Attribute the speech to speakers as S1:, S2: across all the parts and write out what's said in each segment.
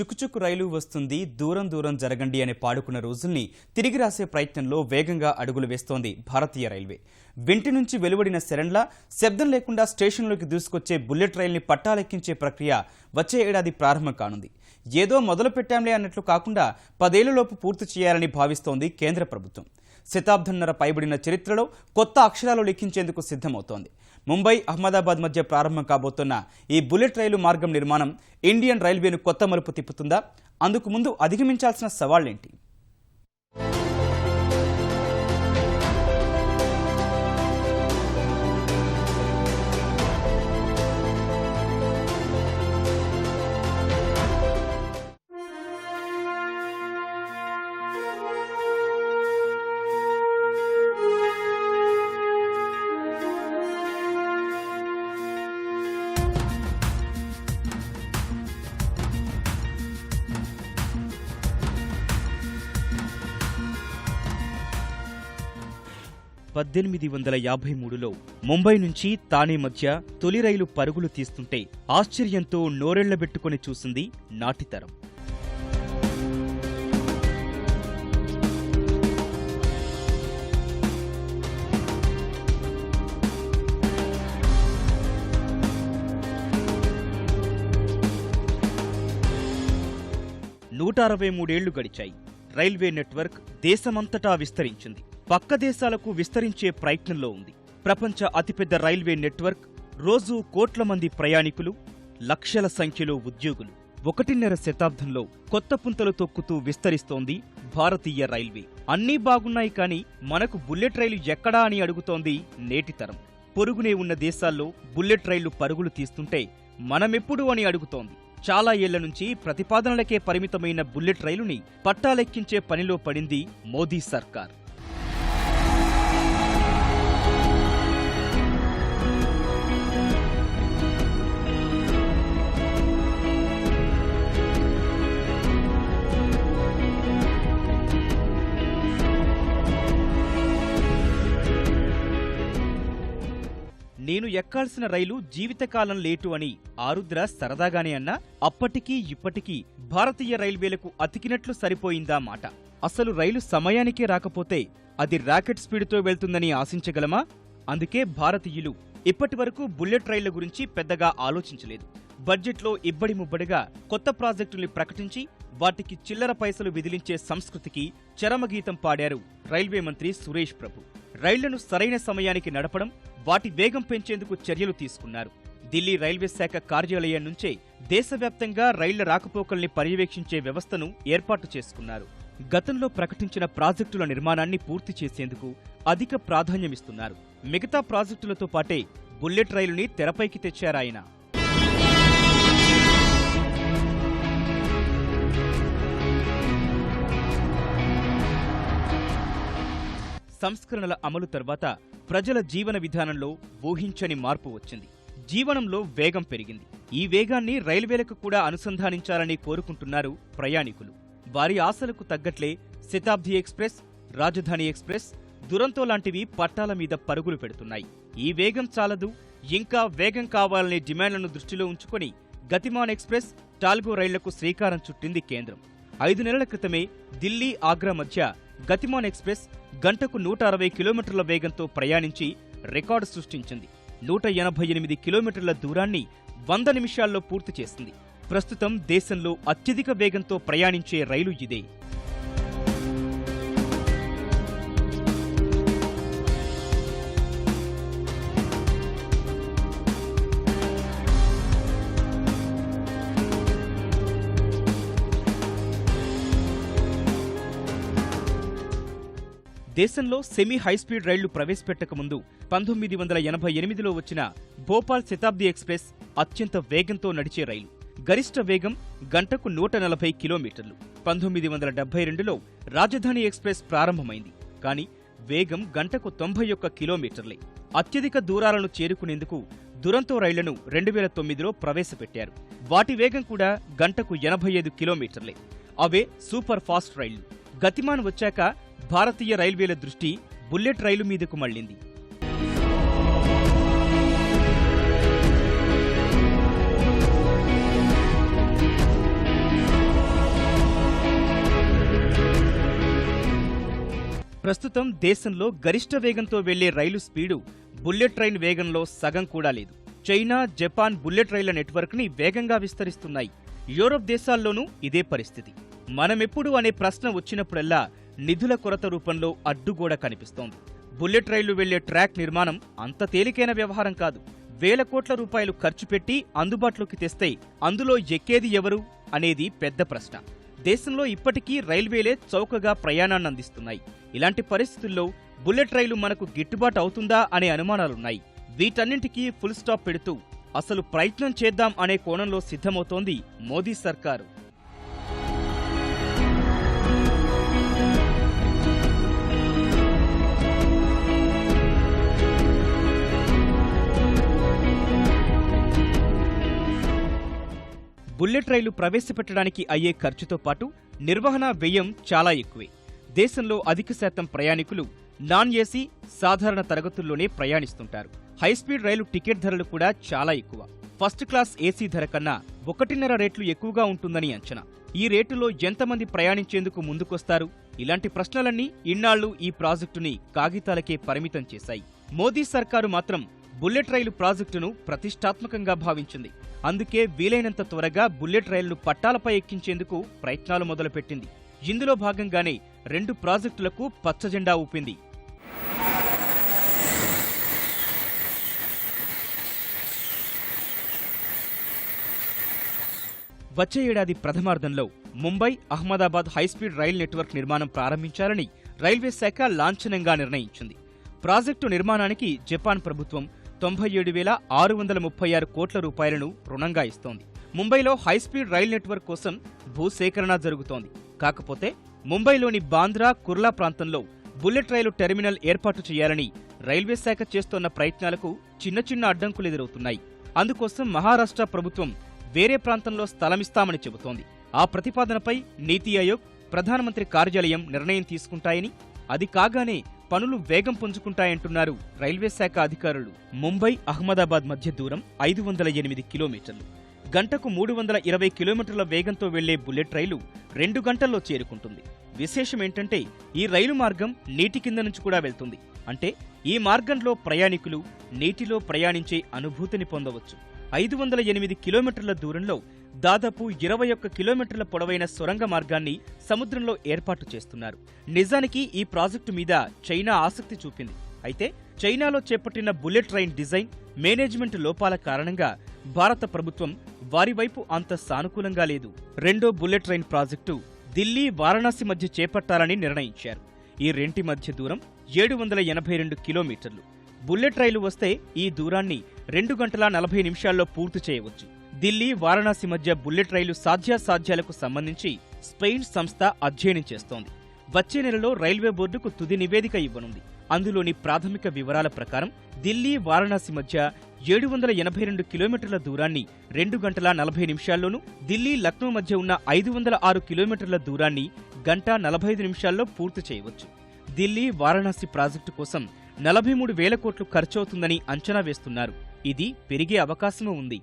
S1: చుక్కుచుక్కు రైలు వస్తుంది దూరం దూరం జరగండి అని పాడుకున్న రోజుల్ని తిరిగి రాసే ప్రయత్నంలో వేగంగా అడుగులు వేస్తోంది భారతీయ రైల్వే. వింటి నుంచి వెలువడిన శరణ్ల శబ్దం లేకుండా స్టేషన్లోకి దూసుకొచ్చే బుల్లెట్ రైల్ని పట్టాలెక్కించే ప్రక్రియ వచ్చే ఏడాది ప్రారంభం కానుంది. ఏదో మొదలు పెట్టాంలే అన్నట్లు కాకుండా పదేళ్ళలోపు పూర్తి చేయాలని భావిస్తోంది కేంద్ర ప్రభుత్వం. శతాబ్దంన్నర పైబడిన చరిత్రలో కొత్త అక్షరాలు లిఖించేందుకు సిద్ధమవుతోంది. ముంబై అహ్మదాబాద్ మధ్య ప్రారంభం కాబోతున్న ఈ బుల్లెట్ రైలు మార్గం నిర్మాణం ఇండియన్ రైల్వేను కొత్త మలుపు తిప్పుతుందా? అందుకు ముందు అధిగమించాల్సిన సవాళ్ళేంటి? పద్దెనిమిది వందల యాభై మూడులో ముంబై నుంచి తానే మధ్య తొలి రైలు పరుగులు తీస్తుంటే ఆశ్చర్యంతో నోరెళ్ళబెట్టుకుని చూసింది నాటితరం. నూట అరవై మూడేళ్ళు గడిచాయి. రైల్వే నెట్వర్క్ దేశమంతటా విస్తరించింది. పక్క దేశాలకు విస్తరించే ప్రయత్నంలో ఉంది. ప్రపంచ అతిపెద్ద రైల్వే నెట్వర్క్ రోజు కోట్ల మంది ప్రయాణికులు లక్షల సంఖ్యలో ఉద్యోగులు. ఒకటిన్నర శతాబ్దంలో కొత్త పుంతలు తొక్కుతూ విస్తరిస్తోంది భారతీయ రైల్వే. అన్నీ బాగున్నాయి కానీ మనకు బుల్లెట్ రైలు ఎక్కడా అని అడుగుతోంది నేటితరం పొరుగునే ఉన్న దేశాల్లో బుల్లెట్ రైళ్ళు పరుగులు తీస్తుంటే మనమెప్పుడు అని అడుగుతోంది. చాలా ఏళ్ళ నుంచి ప్రతిపాదనలకే పరిమితమైన బుల్లెట్ రైలుని పట్టాలెక్కించే పనిలో పడింది మోదీ సర్కార్. నేను ఎక్కాల్సిన రైలు జీవితకాలం లేటు అని ఆరుద్ర సరదాగానే అన్నా అప్పటికీ ఇప్పటికీ భారతీయ రైల్వేలకు అతికినట్లు సరిపోయిందా మాట. అసలు రైలు సమయానికే రాకపోతే అది రాకెట్ స్పీడ్తో వెళ్తుందని ఆశించగలమా? అందుకే భారతీయులు ఇప్పటివరకు బుల్లెట్ రైళ్ళ గురించి పెద్దగా ఆలోచించలేదు. బడ్జెట్లో ఇబ్బడి ముబ్బడిగా కొత్త ప్రాజెక్టుల్ని ప్రకటించి వాటికి చిల్లర పైసలు విదిలించే సంస్కృతికి చరమగీతం పాడారు రైల్వే మంత్రి సురేష్ ప్రభు. రైళ్ళను సరైన సమయానికి నడపడం వాటి వేగం పెంచేందుకు చర్యలు తీసుకున్నారు. ఢిల్లీ రైల్వే శాఖ కార్యాలయం నుంచే దేశవ్యాప్తంగా రైళ్ళ రాకపోకల్ని పర్యవేక్షించే వ్యవస్థను ఏర్పాటు చేసుకున్నారు. గతంలో ప్రకటించిన ప్రాజెక్టుల నిర్మాణాన్ని పూర్తి చేసేందుకు అధిక ప్రాధాన్యమిస్తున్నారు మిగతా ప్రాజెక్టులతో పాటే బుల్లెట్ రైలుని తెరపైకి తెచ్చారాయన సంస్కరణల అమలు తర్వాత ప్రజల జీవన విధానంలో ఊహించని మార్పు వచ్చింది. జీవనంలో వేగం పెరిగింది. ఈ వేగాన్ని రైల్వేలకు కూడా అనుసంధానించాలని కోరుకుంటున్నారు ప్రయాణికులు. వారి ఆశలకు తగ్గట్లే శతాబ్ది ఎక్స్ప్రెస్ రాజధాని ఎక్స్ప్రెస్ దురంతో లాంటివి పట్టాల మీద పరుగులు పెడుతున్నాయి. ఈ వేగం చాలదు ఇంకా వేగం కావాలనే డిమాండ్లను దృష్టిలో ఉంచుకొని గతిమాన్ ఎక్స్ప్రెస్ టాల్గో రైళ్ళకు శ్రీకారం చుట్టింది కేంద్రం. ఐదు నెలల క్రితమే ఢిల్లీ ఆగ్రా మధ్య గతిమాన్ ఎక్స్ప్రెస్ గంటకు నూట అరవై కిలోమీటర్ల వేగంతో ప్రయాణించి రికార్డు సృష్టించింది. నూట ఎనభై ఎనిమిది కిలోమీటర్ల దూరాన్ని వంద నిమిషాల్లో పూర్తి చేసింది. ప్రస్తుతం దేశంలో అత్యధిక వేగంతో ప్రయాణించే రైలు ఇదే. దేశంలో సెమీ హైస్పీడ్ రైళ్ళు ప్రవేశపెట్టక ముందు పంతొమ్మిది వందల ఎనభై ఎనిమిదిలో వచ్చిన భోపాల్ శతాబ్ది ఎక్స్ప్రెస్ అత్యంత వేగంతో నడిచే రైలు. గరిష్ట వేగం గంటకు నూట నలభై కిలోమీటర్లు. పంతొమ్మిది వందల డెబ్బై రెండులో రాజధాని ఎక్స్ప్రెస్ ప్రారంభమైంది. కానీ వేగం గంటకు తొంభై ఒక్క కిలోమీటర్లే. అత్యధిక దూరాలను చేరుకునేందుకు దురంతో రైళ్ళను రెండు వేల తొమ్మిదిలో ప్రవేశపెట్టారు. వాటి వేగం కూడా గంటకు ఎనభై ఐదు కిలోమీటర్లే. అవే సూపర్ ఫాస్ట్ రైళ్ళు. గతిమాన్ వచ్చాక భారతీయ రైల్వేల దృష్టి బుల్లెట్ రైలు మీదకు మళ్ళింది ప్రస్తుతం దేశంలో గరిష్ట వేగంతో వెళ్ళే రైలు స్పీడు బుల్లెట్ ట్రైన్ వేగంలో సగం కూడా లేదు. చైనా జపాన్ బుల్లెట్ రైళ్ళ నెట్వర్క్ని వేగంగా విస్తరిస్తున్నాయి. యూరోప్ దేశాల్లోనూ ఇదే పరిస్థితి. మనమెప్పుడు అనే ప్రశ్న వచ్చినప్పుడల్లా నిధుల కొరత రూపంలో అడ్డుగోడ కనిపిస్తోంది. బుల్లెట్ రైళ్ళు వెళ్ళే ట్రాక్ నిర్మాణం అంత తేలికైన వ్యవహారం కాదు. వేల కోట్ల రూపాయలు ఖర్చు పెట్టి అందుబాటులోకి తెస్తే అందులో ఎక్కేది ఎవరు అనేది పెద్ద ప్రశ్న. దేశంలో ఇప్పటికీ రైల్వేలే చౌకగా ప్రయాణాన్ని అందిస్తున్నాయి. ఇలాంటి పరిస్థితుల్లో బుల్లెట్ రైలు మనకు గిట్టుబాటు అవుతుందా అనే అనుమానాలున్నాయి. వీటన్నింటికీ ఫుల్ స్టాప్ పెడుతూ అసలు ప్రయత్నం చేద్దాం అనే కోణంలో సిద్ధమవుతోంది మోదీ సర్కారు. బుల్లెట్ రైలు ప్రవేశపెట్టడానికి అయ్యే ఖర్చుతో పాటు నిర్వహణ వ్యయం చాలా ఎక్కువే. దేశంలో అధిక శాతం ప్రయాణికులు నాన్ ఏసీ సాధారణ తరగతుల్లోనే ప్రయాణిస్తుంటారు. హైస్పీడ్ రైలు టికెట్ ధరలు కూడా చాలా ఎక్కువ. ఫస్ట్ క్లాస్ ఏసీ ధర కన్నా ఒకటిన్నర రేట్లు ఎక్కువగా ఉంటుందని అంచనా. ఈ రేటులో ఎంతమంది ప్రయాణించేందుకు ముందుకొస్తారు? ఇలాంటి ప్రశ్నలన్నీ ఇన్నాళ్ళు ఈ ప్రాజెక్టుని కాగితాలకే పరిమితం చేశాయి. మోదీ సర్కారు మాత్రం బుల్లెట్ రైలు ప్రాజెక్టును ప్రతిష్టాత్మకంగా భావించింది. అందుకే వీలైనంత త్వరగా బుల్లెట్ రైలును పట్టాలపై ఎక్కించేందుకు ప్రయత్నాలు మొదలుపెట్టింది. ఇందులో భాగంగానే రెండు ప్రాజెక్టులకు పచ్చజెండా ఊపింది. వచ్చే ఏడాది ప్రథమార్థంలో Mumbai Ahmedabad high speed rail network నిర్మాణం ప్రారంభించాలని రైల్వే శాఖ లాంఛనంగా నిర్ణయించింది. ప్రాజెక్టు నిర్మాణానికి జపాన్ ప్రభుత్వం తొంభై ఏడు వేల ఆరు వందల ముప్పై ఆరు కోట్ల రూపాయలను రుణంగా ఇస్తోంది. ముంబైలో హైస్పీడ్ రైల్ నెట్వర్క్ కోసం భూసేకరణ జరుగుతోంది. కాకపోతే ముంబైలోని బాంద్రా కుర్లా ప్రాంతంలో బుల్లెట్ రైలు టెర్మినల్ ఏర్పాటు చేయాలని రైల్వే శాఖ చేస్తోన్న ప్రయత్నాలకు చిన్న చిన్న అడ్డంకులు ఎదురవుతున్నాయి. అందుకోసం మహారాష్ట్ర ప్రభుత్వం వేరే ప్రాంతంలో స్థలమిస్తామని చెబుతోంది. ఆ ప్రతిపాదనపై నీతి ఆయోగ్ ప్రధానమంత్రి కార్యాలయం నిర్ణయం తీసుకుంటాయని అది కాగానే పనులు వేగం పుంజుకుంటాయంటున్నారు రైల్వే శాఖ అధికారులు. ముంబై అహ్మదాబాద్ మధ్య దూరం ఐదు వందల ఎనిమిది కిలోమీటర్లు. గంటకు మూడు వందల ఇరవై కిలోమీటర్ల వేగంతో వెళ్ళే బుల్లెట్ రైలు రెండు గంటల్లో చేరుకుంటుంది. విశేషం ఏంటంటే ఈ రైలు మార్గం నీటి కింద నుంచి కూడా వెళ్తుంది. అంటే ఈ మార్గంలో ప్రయాణికులు నీటిలో ప్రయాణించే అనుభూతిని పొందవచ్చు. ఐదు వందల ఎనిమిది కిలోమీటర్ల దూరంలో దాదాపు ఇరవై ఒక్క కిలోమీటర్ల పొడవైన సొరంగ మార్గాన్ని సముద్రంలో ఏర్పాటు చేస్తున్నారు. నిజానికి ఈ ప్రాజెక్టు మీద చైనా ఆసక్తి చూపింది. అయితే చైనాలో చేపట్టిన బుల్లెట్ ట్రైన్ డిజైన్ మేనేజ్మెంట్ లోపాల కారణంగా భారత ప్రభుత్వం వారి వైపు అంత సానుకూలంగా లేదు. రెండో bullet train project Delhi Varanasi మధ్య చేపట్టాలని నిర్ణయించారు. ఈ రెంటి మధ్య దూరం ఏడు వందల ఎనభై రెండు కిలోమీటర్లు. బుల్లెట్ రైలు వస్తే ఈ దూరాన్ని రెండు గంటల నలభై నిమిషాల్లో పూర్తి చేయవచ్చు. ఢిల్లీ వారణాసి మధ్య బుల్లెట్ రైలు సాధ్యాసాధ్యాలకు సంబంధించి స్పెయిన్ సంస్థ అధ్యయనం చేస్తోంది. వచ్చే నెలలో రైల్వే బోర్డుకు తుది నివేదిక ఇవ్వనుంది. అందులోని ప్రాథమిక వివరాల ప్రకారం ఢిల్లీ వారణాసి మధ్య ఏడు వందల ఎనభై రెండు కిలోమీటర్ల దూరాన్ని రెండు గంటల నలభై నిమిషాల్లోనూ ఢిల్లీ లక్నో మధ్య ఉన్న ఐదు వందల ఆరు కిలోమీటర్ల దూరాన్ని గంట నలభై ఐదు నిమిషాల్లో పూర్తి చేయవచ్చు. ఢిల్లీ వారణాసి ప్రాజెక్టు కోసం నలభై మూడు వేల కోట్లు ఖర్చవుతుందని అంచనా వేస్తున్నారు. ఇది పెరిగే అవకాశమూ ఉంది.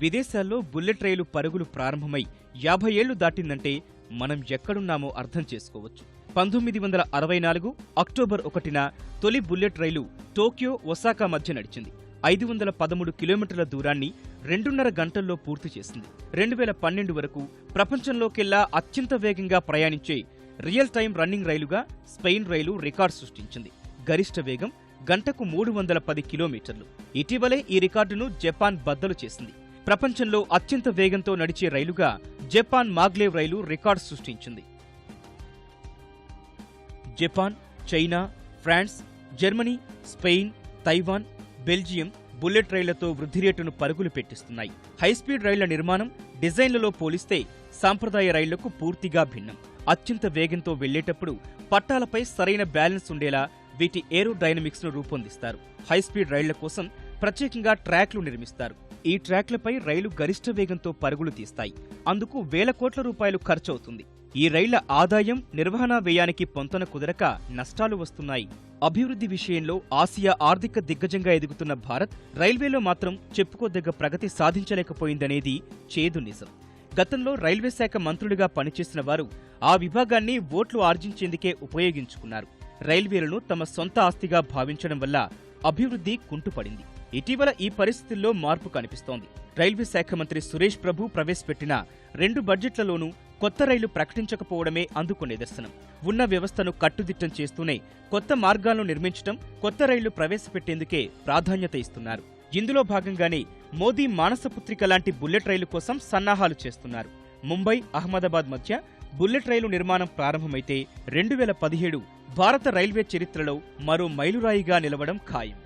S1: విదేశాల్లో బుల్లెట్ రైలు పరుగులు ప్రారంభమై యాభై ఏళ్ళు దాటిందంటే మనం ఎక్కడున్నామో అర్థం చేసుకోవచ్చు. పంతొమ్మిది వందల అరవై నాలుగు అక్టోబర్ ఒకటిన తొలి బుల్లెట్ రైలు టోక్యో ఒసాకా మధ్య నడిచింది. ఐదు వందల పదమూడు కిలోమీటర్ల దూరాన్ని రెండున్నర గంటల్లో పూర్తి చేసింది. రెండు వేల పన్నెండు వరకు ప్రపంచంలోకెల్లా అత్యంత వేగంగా ప్రయాణించే రియల్ టైం రన్నింగ్ రైలుగా స్పెయిన్ రైలు రికార్డు సృష్టించింది. గరిష్ట వేగం గంటకు మూడు వందల పది కిలోమీటర్లు. ఇటీవలే ఈ రికార్డును జపాన్ బద్దలు చేసింది. ప్రపంచంలో అత్యంత వేగంతో నడిచే రైలుగా జపాన్ మాగ్లేవ్ రైలు రికార్డు సృష్టించింది. Japan China France Germany Spain Taiwan Belgium bullet రైళ్ళతో వృద్ధి రేటును పరుగులు పెట్టిస్తున్నాయి. హైస్పీడ్ రైళ్ళ నిర్మాణం డిజైన్లలో పోలిస్తే సాంప్రదాయ రైళ్ళకు పూర్తిగా భిన్నం. అత్యంత వేగంతో వెళ్ళేటప్పుడు పట్టాలపై సరైన బ్యాలెన్స్ ఉండేలా వీటి ఏరో డైనమిక్స్ను రూపొందిస్తారు. హైస్పీడ్ రైళ్ళ కోసం ప్రత్యేకంగా ట్రాక్లు నిర్మిస్తారు. ఈ ట్రాక్లపై రైలు గరిష్ట వేగంతో పరుగులు తీస్తాయి. అందుకు వేల కోట్ల రూపాయలు ఖర్చవుతుంది. ఈ రైళ్ళ ఆదాయం నిర్వహణ వ్యయానికి పొంతన కుదరక నష్టాలు వస్తున్నాయి. అభివృద్ధి విషయంలో ఆసియా ఆర్థిక దిగ్గజంగా ఎదుగుతున్న భారత్ రైల్వేలో మాత్రం చెప్పుకోదగ్గ ప్రగతి సాధించలేకపోయిందనేది చేదు నిజం. గతంలో రైల్వే శాఖ మంత్రులుగా పనిచేసిన వారు ఆ విభాగాన్ని ఓట్లు ఆర్జించేందుకే ఉపయోగించుకున్నారు. రైల్వేలను తమ సొంత ఆస్తిగా భావించడం వల్ల అభివృద్ధి కుంటుపడింది. ఇటీవల ఈ పరిస్థితుల్లో మార్పు కనిపిస్తోంది. రైల్వే శాఖ మంత్రి సురేష్ ప్రభు ప్రవేశపెట్టిన రెండు బడ్జెట్లలోనూ కొత్త రైలు ప్రకటించకపోవడమే అందుకు నిదర్శనం. ఉన్న వ్యవస్థను కట్టుదిట్టం చేస్తూనే కొత్త మార్గాలను నిర్మించడం కొత్త రైళ్ళు ప్రవేశపెట్టేందుకే ప్రాధాన్యత ఇస్తున్నారు. ఇందులో భాగంగానే మోదీ మానసపుత్రిక లాంటి బుల్లెట్ రైలు కోసం సన్నాహాలు చేస్తున్నారు. ముంబై అహ్మదాబాద్ మధ్య బుల్లెట్ రైలు నిర్మాణం ప్రారంభమైతే రెండు వేల పదిహేడు భారత రైల్వే చరిత్రలో మరో మైలురాయిగా నిలవడం ఖాయం.